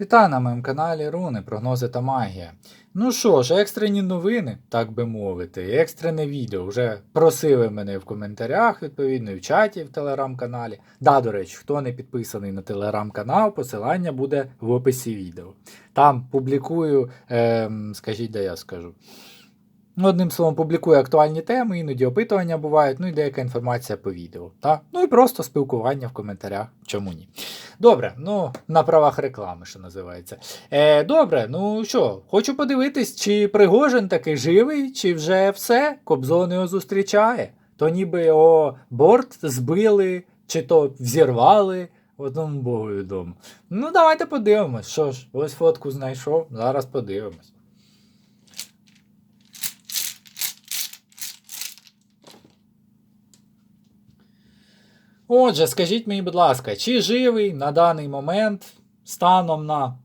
Вітаю на моєму каналі Руни, прогнози та магія. Ну що ж, екстрені новини, так би мовити, екстрене відео. Вже просили мене в коментарях, відповідно, і в чаті в телеграм-каналі. Да, до речі, хто не підписаний на телеграм-канал, посилання буде в описі відео. Там публікую, ем, скажіть, де я скажу. Ну, Одним словом, публікую актуальні теми, іноді опитування бувають, ну і деяка інформація по відео. Та? Ну і просто спілкування в коментарях, чому ні. Добре, ну на правах реклами, що називається. Е, Добре, ну що, хочу подивитись, чи Пригожин такий живий, чи вже все, Кобзон його зустрічає. То ніби його борт збили, чи то взірвали. Одному Богу відомо. Ну, давайте подивимось. Що ж, ось фотку знайшов, зараз подивимось. Отже, скажіть мені, будь ласка, чи живий на даний момент станом на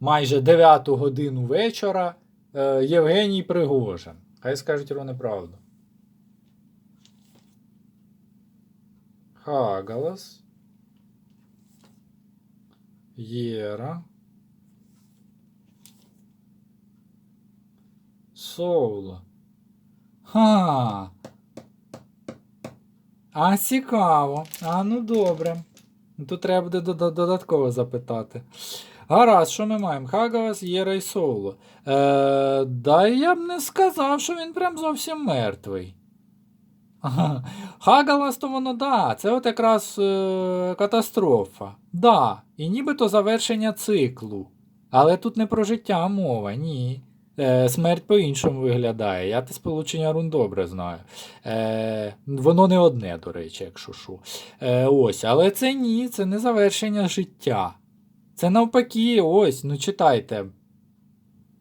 майже 9 годину вечора е, Євгеній Пригожин? Хай скажуть його неправду. Хагалас. Єра. Соуло. Ха. А, цікаво. А, ну добре. Тут треба буде додатково запитати. Гаразд, що ми маємо? Хагалас, Єра і Соуло. Е, да я б не сказав, що він прям зовсім мертвий. Ага. Хагалас, то воно да, це от якраз е, катастрофа. Да, і нібито завершення циклу. Але тут не про життя мова, ні. Е, смерть по-іншому виглядає. Я те сполучення рун добре знаю. Е, воно не одне, до речі, якщо що. Е, ось, але це ні, це не завершення життя. Це навпаки, ось, ну читайте.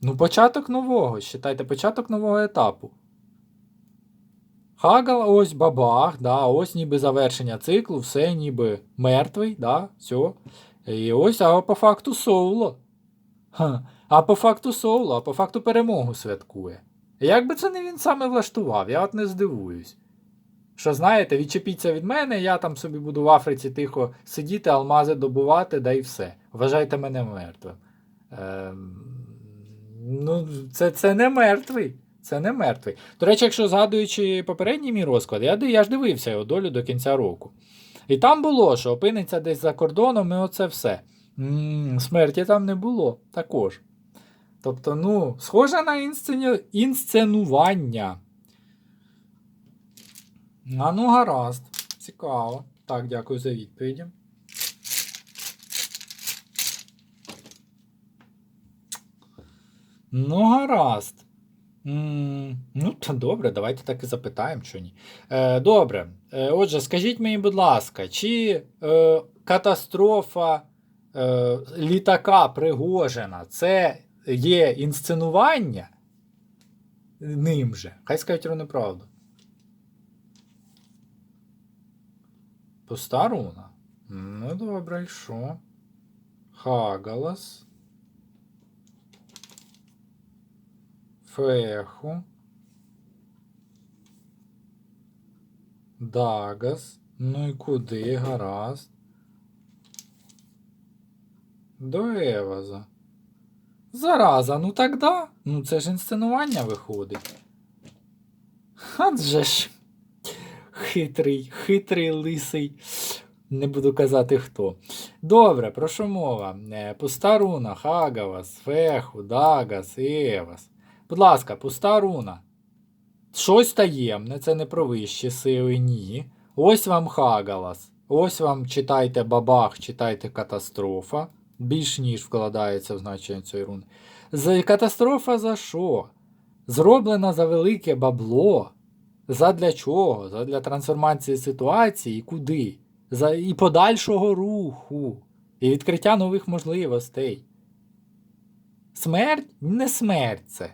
Ну, початок нового, читайте, початок нового етапу. Хагал, ось бабах, да, ось ніби завершення циклу, все ніби мертвий, да, все. І ось, а по факту Соуло. А по факту Соуло, а по факту перемогу святкує. Як би це не він саме влаштував, я от не здивуюсь. Що знаєте, відчепіться від мене, я там собі буду в Африці тихо сидіти, алмази добувати, да і все. Вважайте мене мертвим. Ем, ну, це, це не мертвий. Це не мертвий. До речі, якщо згадуючи попередній мій розклад, я, я ж дивився його долю до кінця року. І там було, що опиниться десь за кордоном, і оце все. Смерті там не було також. Тобто, ну, схоже на інсцені... інсценування. А ну, гаразд. Цікаво. Так, дякую за відповіді. Ну, гаразд. Ну, то добре, давайте так і запитаємо, що ні. Е, добре. Е, отже, скажіть мені, будь ласка, чи е, катастрофа літака Пригожина це є інсценування ним же? Хай скажуть йому неправду. Пуста руна? Ну, добре, і що? Хагалас. Феху. Дагас. Ну і куди? Гаразд. До Еваза. Зараза, ну так да. Ну це ж інсценування виходить. Адже ж. Хитрий, хитрий лисий. Не буду казати хто. Добре, про що мова? Е, Пуста руна, Хагавас, Феху, Дагас, Евас. Будь ласка, пуста руна. Щось таємне, це не про вищі сили, ні. Ось вам Хагалас. Ось вам читайте бабах, читайте катастрофа. Більш ніж вкладається в значення цієї руни. За катастрофа за що? Зроблена за велике бабло. Задля чого? Задля трансформації ситуації куди? За і подальшого руху, і відкриття нових можливостей. Смерть не смерть це.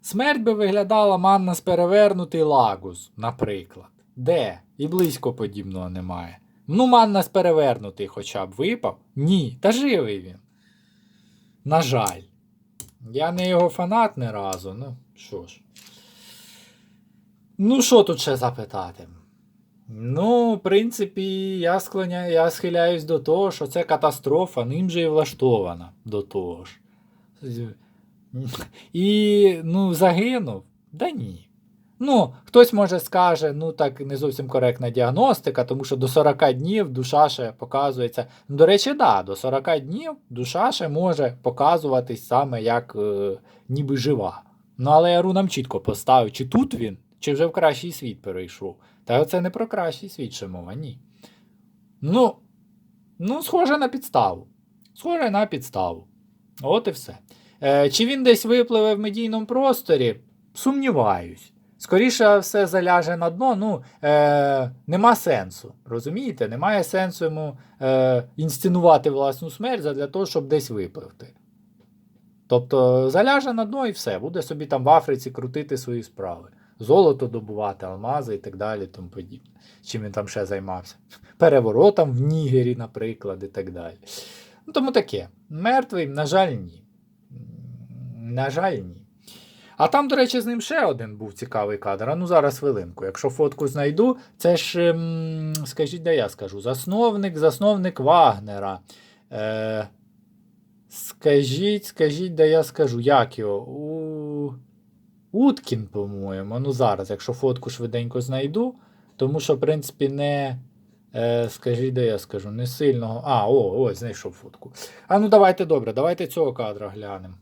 Смерть би виглядала Маннас перевернутий лагус, наприклад. Де? І близько подібного немає. Ну, Маннас перевернутий хоча б випав? Ні, та живий він. На жаль. Я не його фанат не разу, ну що ж. Ну, що тут ще запитати? Ну, в принципі, я склоняю, я схиляюсь до того, що це катастрофа, ним же і влаштована до того ж. І ну, загинув? Да ні. Ну, хтось може скаже, ну так не зовсім коректна діагностика, тому що до 40 днів душа ще показується. Ну, До речі, да, до 40 днів душа ще може показуватись саме як е, ніби жива. Ну, але Яру нам чітко поставив, чи тут він, чи вже в кращий світ перейшов. Та це не про кращий світ ще мова, ні. Ну, ну, схоже на підставу. Схоже на підставу. От і все. Е, чи він десь випливе в медійному просторі? Сумніваюсь. Скоріше все заляже на дно, ну, е, нема сенсу. Розумієте? Немає сенсу йому е, інсценувати власну смерть для того, щоб десь випливти. Тобто заляже на дно і все, буде собі там в Африці крутити свої справи. Золото добувати, алмази і так далі, тому подібне. Чим він там ще займався? Переворотом в Нігері, наприклад, і так далі. Ну, тому таке. Мертвий, на жаль, ні. На жаль, ні. А там, до речі, з ним ще один був цікавий кадр. А ну зараз хвилинку. Якщо фотку знайду, це ж, ем, скажіть, де я скажу, засновник, засновник Вагнера. Е, скажіть, скажіть, де я скажу, як його? У... Уткін, по-моєму. Ну зараз, якщо фотку швиденько знайду, тому що, в принципі, не. Е, скажіть, де я скажу, не сильного. А, о, ось, знайшов фотку. А ну давайте добре, давайте цього кадра глянемо.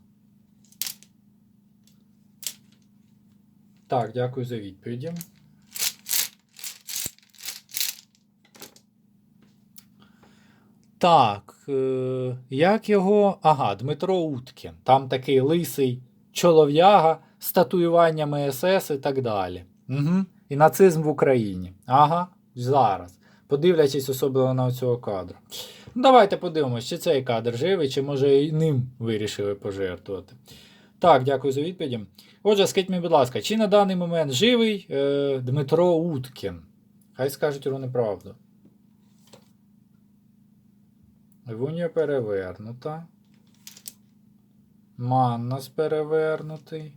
Так, дякую за відповіді. Так, е, як його. Ага, Дмитро Уткін. Там такий лисий чолов'яга з татуюваннями СС і так далі. Угу. І нацизм в Україні. Ага, зараз. Подивлячись особливо на цього кадру. Ну, давайте подивимось, чи цей кадр живий, чи може і ним вирішили пожертвувати. Так, дякую за відповіді. Отже, скажіть мені, будь ласка, чи на даний момент живий е, Дмитро Уткін? Хай скажуть його неправду. Вунья перевернута. Маннас перевернутий.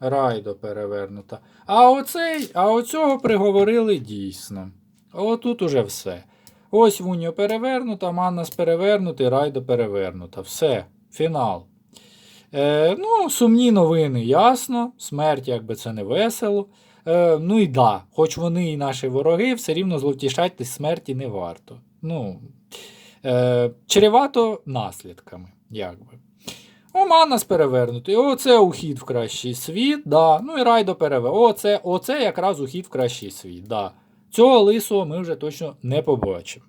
Райдо перевернута. А оцей, а оцього приговорили дійсно. Отут уже все. Ось Вуньо перевернута, Маннас перевернутий, Райдо перевернута. Все, фінал. Е, ну, сумні новини, ясно. Смерть, якби це не весело. Е, ну і да, хоч вони і наші вороги, все рівно зловтішати смерті не варто. Ну, е, чревато наслідками, якби. О, Маннас перевернутий. Оце ухід в кращий світ. да. Ну і райдо перевернутий. Оце, оце якраз ухід в кращий світ. да. Цього лисого ми вже точно не побачимо.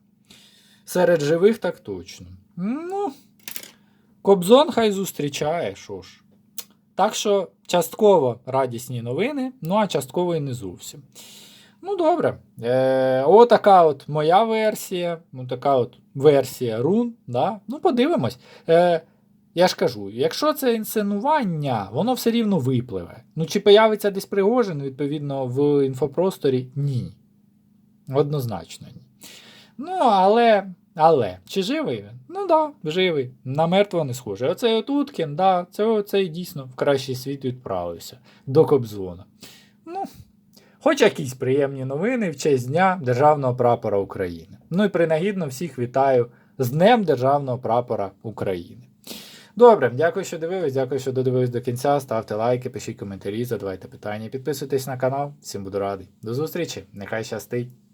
Серед живих так точно. Ну, Кобзон хай зустрічає, що ж. Так що частково радісні новини, ну а частково і не зовсім. Ну, добре. Е, Отака от моя версія. Ну, така от версія рун. Да? Ну, подивимось. Е, я ж кажу, якщо це інсценування, воно все рівно випливе. Ну, чи появиться десь Пригожин, відповідно, в інфопросторі? Ні. Однозначно ні. Ну, але. Але чи живий він? Ну да, живий. На мертвого не схожий. Оцей от Уткін, да, це оцей дійсно в кращий світ відправився до Кобзона. Ну, хоч якісь приємні новини в честь Дня Державного прапора України. Ну і принагідно всіх вітаю з Днем Державного прапора України. Добре, дякую, що дивились, дякую, що додивились до кінця. Ставте лайки, пишіть коментарі, задавайте питання, підписуйтесь на канал. Всім буду радий. До зустрічі, нехай щастить!